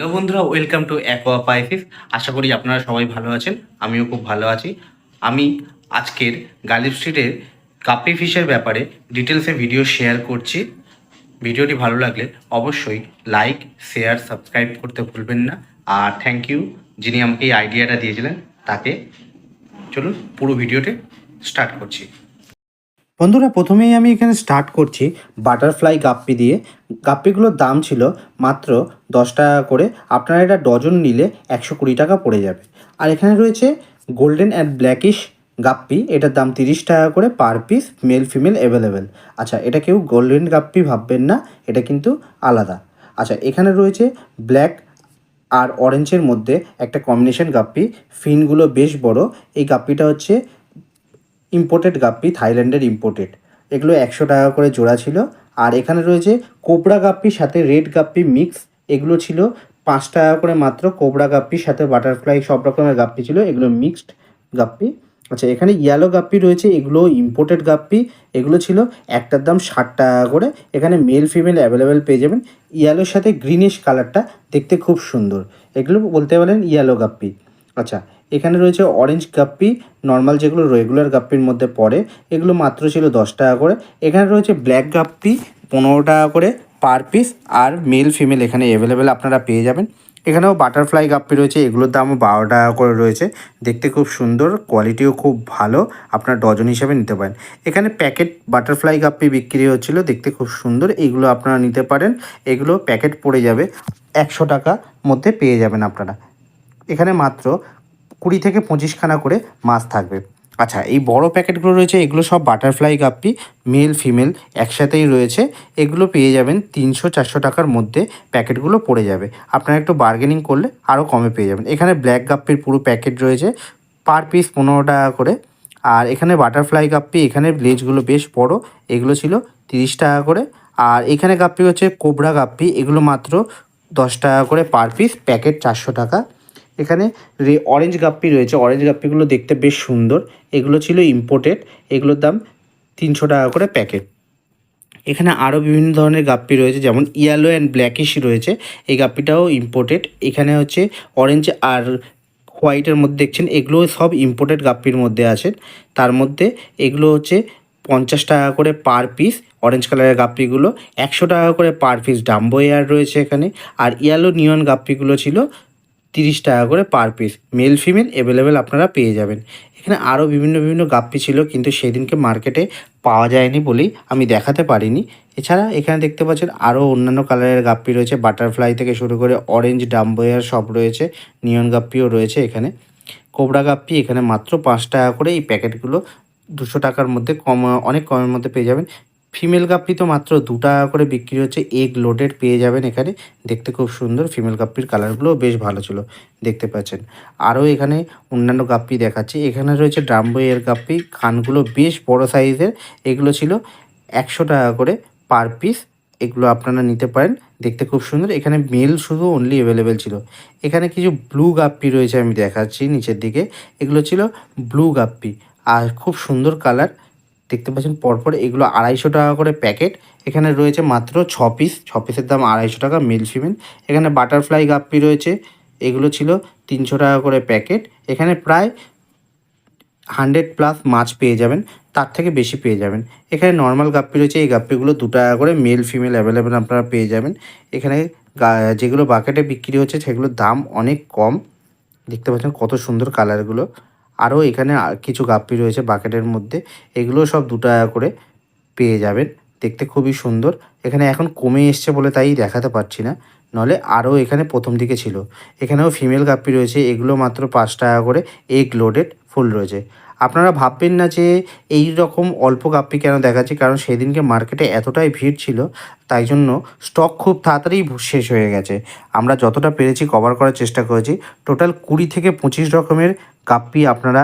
Hello বন্ধুরা, welcome to aqua পাইফিস আশা করি আপনারা সবাই ভালো আছেন, আমিও খুব ভালো আছি। আমি আজকের গালিব স্ট্রিটের কাপি ফিশের ব্যাপারে ডিটেলসে ভিডিও শেয়ার করছি। ভিডিওটি ভালো লাগলে অবশ্যই লাইক শেয়ার সাবস্ক্রাইব করতে ভুলবেন না। আর থ্যাংক ইউ যিনি আমাকে এই আইডিয়াটা দিয়েছিলেন, তাকে চলুন পুরো ভিডিওটি স্টার্ট করছি। বন্ধুরা, প্রথমেই আমি এখানে স্টার্ট করছি বাটারফ্লাই গাপ্পি দিয়ে। গাপ্পিগুলোর দাম ছিল মাত্র দশ টাকা করে। আপনারা এটা ডজন নিলে একশো কুড়ি টাকা পড়ে যাবে। আর এখানে রয়েছে গোল্ডেন অ্যান্ড ব্ল্যাকিশ গাপ্পি। এটার দাম তিরিশ টাকা করে per piece male female available আচ্ছা এটা কেউ গোল্ডেন গাপ্পি ভাববেন না, এটা কিন্তু আলাদা। আচ্ছা এখানে রয়েছে ব্ল্যাক আর অরেঞ্জের মধ্যে একটা কম্বিনেশন গাপ্পি। ফিনগুলো বেশ বড়। এই গাপ্পিটা হচ্ছে ইম্পোর্টেড গাপ্পি, থাইল্যান্ডের ইম্পোর্টেড এগুলো একশো টাকা করে জোড়া ছিল। আর এখানে রয়েছে কোবরা গাপ্পির সাথে রেড গাপ্পি মিক্স এগুলো ছিল পাঁচ টাকা করে মাত্র। কোবরা গাপ্পির সাথে বাটারফ্লাই সব রকমের গাপ্পি ছিল। এগুলো মিক্সড গাপ্পি। আচ্ছা এখানে ইয়েলো গাপ্পি রয়েছে। এগুলো ইম্পোর্টেড গাপ্পি। এগুলো ছিল একটার দাম ষাট টাকা করে। এখানে মেল ফিমেল অ্যাভেলেবেল পেয়ে যাবেন। ইয়েলোর সাথে গ্রিনিশ কালারটা দেখতে খুব সুন্দর। এগুলো বলতে পারেন ইয়েলো গাপ্পি। আচ্ছা এখানে রয়েছে অরেঞ্জ গাপ্পি নর্মাল যেগুলো রেগুলার গাপ্পির মধ্যে পড়ে, এগুলো মাত্র ছিল দশ টাকা করে। এখানে রয়েছে ব্ল্যাক গাপ্পি, পনেরো টাকা করে পার পিস আর মেল ফিমেল এখানে অ্যাভেলেবেল আপনারা পেয়ে যাবেন। এখানেও বাটারফ্লাই গাপ্পি রয়েছে, এগুলোর দামও বারো টাকা করে রয়েছে। দেখতে খুব সুন্দর কোয়ালিটিও খুব ভালো, আপনার ডজন হিসাবে নিতে পারেন। এখানে প্যাকেট বাটারফ্লাই গাপ্পি বিক্রি হচ্ছিল, দেখতে খুব সুন্দর, এগুলো আপনারা নিতে পারেন। এগুলো প্যাকেট পড়ে যাবে, একশো টাকা মধ্যে পেয়ে যাবেন আপনারা। এখানে মাত্র কুড়ি থেকে পঁচিশখানা করে মাছ থাকবে। আচ্ছা এই বড় প্যাকেটগুলো রয়েছে, এগুলো সব বাটারফ্লাই গাপ্পি, মেল, ফিমেল, একসাথেই রয়েছে। এগুলো পেয়ে যাবেন তিনশো চারশো টাকার মধ্যে প্যাকেটগুলো পড়ে যাবে। আপনারা একটু বার্গেনিং করলে আরও কমে পেয়ে যাবেন। এখানে ব্ল্যাক গাপ্পির পুরো প্যাকেট রয়েছে, পার পিস পনেরো টাকা করে। আর এখানে বাটারফ্লাই গাপ্পি, এখানে লেজগুলো বেশ বড়, এগুলো ছিল তিরিশ টাকা করে। আর এখানে গাপ্পি হচ্ছে কোবরা গাপ্পি, এগুলো মাত্র দশ টাকা করে পার পিস, প্যাকেট চারশো টাকা। এখানে অরেঞ্জ গাপ্পি রয়েছে। অরেঞ্জ গাপ্পিগুলো দেখতে বেশ সুন্দর। এগুলো ছিল ইম্পোর্টেড এগুলোর দাম তিনশো টাকা করে প্যাকেট এখানে আরও বিভিন্ন ধরনের গাপ্পি রয়েছে, যেমন ইয়েলো অ্যান্ড ব্ল্যাকিশ রয়েছে। এই গাপ্পিটাও ইম্পোর্টেড এখানে হচ্ছে অরেঞ্জ আর হোয়াইটের মধ্যে দেখছেন এগুলো সব ইম্পোর্টেড গাপ্পির মধ্যে আছে। তার মধ্যে এগুলো হচ্ছে পঞ্চাশ টাকা করে পার পিস অরেঞ্জ কালারের গাপ্পিগুলো একশো টাকা করে পার পিস ডাম্বো এয়ার রয়েছে এখানে। আর ইয়েলো নিয়ন গাপ্পিগুলো ছিল তিরিশ টাকা করে per piece male female available আপনারা পেয়ে যাবেন। এখানে আরও বিভিন্ন বিভিন্ন গাপ্পি ছিল, কিন্তু সেদিনকে মার্কেটে পাওয়া যায়নি বলেই আমি দেখাতে পারিনি। এছাড়া এখানে দেখতে পাচ্ছেন আরও অন্যান্য কালারের গাপ্পি রয়েছে বাটারফ্লাই থেকে শুরু করে অরেঞ্জ ডাম্বোয়ার সব রয়েছে নিয়ন গাপ্পিও রয়েছে এখানে। কোবরা গাপ্পি এখানে মাত্র পাঁচ টাকা করে এই প্যাকেটগুলো দুশো টাকার মধ্যে কম, অনেক কমের মধ্যে পেয়ে যাবেন। ফিমেল গাপ্পি তো মাত্র দু টাকা করে বিক্রি হচ্ছে। এগ লোডেড পেয়ে যাবেন এখানে। দেখতে খুব সুন্দর। ফিমেল গাপ্পির কালারগুলো বেশ ভালো ছিল। দেখতে পাচ্ছেন। আরও এখানে অন্যান্য গাপ্পি দেখাচ্ছি। এখানে রয়েছে ড্রাম্বো এর গাপ্পি কানগুলো বেশ বড় সাইজের। এগুলো ছিল একশো টাকা করে পার পিস এগুলো আপনারা নিতে পারেন। দেখতে খুব সুন্দর। এখানে মেল শুধু অনলি অ্যাভেলেবেল ছিল। এখানে কিছু ব্লু গাপ্পি রয়েছে আমি দেখাচ্ছি নিচের দিকে। এগুলো ছিল ব্লু গাপ্পি আর খুব সুন্দর কালার দেখতে পাচ্ছেন পরপর এগুলো আড়াইশো টাকা করে প্যাকেট। এখানে রয়েছে মাত্র ছ পিস। ছ পিসের দাম আড়াইশো টাকা, মেল ফিমেল। এখানে বাটারফ্লাই গাপ্পি রয়েছে। এগুলো ছিল তিনশো টাকা করে প্যাকেট। এখানে প্রায় হান্ড্রেড প্লাস মাছ পেয়ে যাবেন, তার থেকে বেশি পেয়ে যাবেন। এখানে নর্মাল গাপ্পি রয়েছে, এই গাপ্পিগুলো দু টাকা করে মেল ফিমেল অ্যাভেলেবেল আপনারা পেয়ে যাবেন। এখানে যেগুলো বাকেটে বিক্রি হচ্ছে, সেগুলোর দাম অনেক কম। দেখতে পাচ্ছেন কত সুন্দর কালারগুলো আরও এখানে কিছু গাপ্পি রয়েছে বাকেটের মধ্যে। এগুলো সব দু টাকা করে পেয়ে যাবেন। দেখতে খুবই সুন্দর। এখানে এখন কমে এসছে বলে তাই দেখাতে পারছি না। নলে আরও এখানে প্রথম দিকে ছিল। এখানেও ফিমেল গাপ্পি রয়েছে। এগুলো মাত্র পাঁচ টাকা করে এগ লোডেড ফুল রয়েছে। আপনারা ভাববেন না যে এই রকম অল্প গাপ্পি কেন দেখাচ্ছি, কারণ সেদিনকে মার্কেটে এতটাই ভিড় ছিল, তাই জন্য স্টক খুব তাড়াতাড়ি শেষ হয়ে গেছে। আমরা যতটা পেরেছি কভার করার চেষ্টা করেছি। টোটাল কুড়ি থেকে পঁচিশ রকমের গাপ্পি আপনারা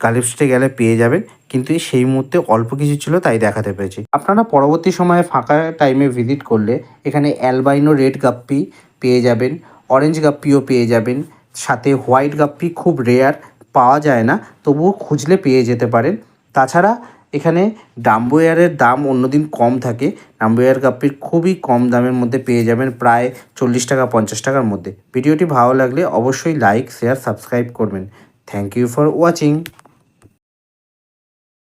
কালিপস্টে গেলে পেয়ে যাবেন, কিন্তু সেই মুহূর্তে অল্প কিছু ছিল, তাই দেখাতে পেরেছি। আপনারা পরবর্তী সময়ে ফাঁকা টাইমে ভিজিট করলে এখানে অ্যালবাইনো রেড গাপ্পি পেয়ে যাবেন অরেঞ্জ গাপ্পিও পেয়ে যাবেন, সাথে হোয়াইট গাপ্পি খুব রেয়ার পাওয়া যায় না, তবুও খুঁজলে পেয়ে যেতে পারেন। তাছাড়া এখানে ডাম্বোয়ারের দাম অন্যদিন কম থাকে। ডাম্বোয়ার কাপটি খুবই কম দামের মধ্যে পেয়ে যাবেন, প্রায় চল্লিশ টাকা, পঞ্চাশ টাকার মধ্যে। ভিডিওটি ভালো লাগলে অবশ্যই লাইক, শেয়ার, সাবস্ক্রাইব করবেন। Thank you for watching.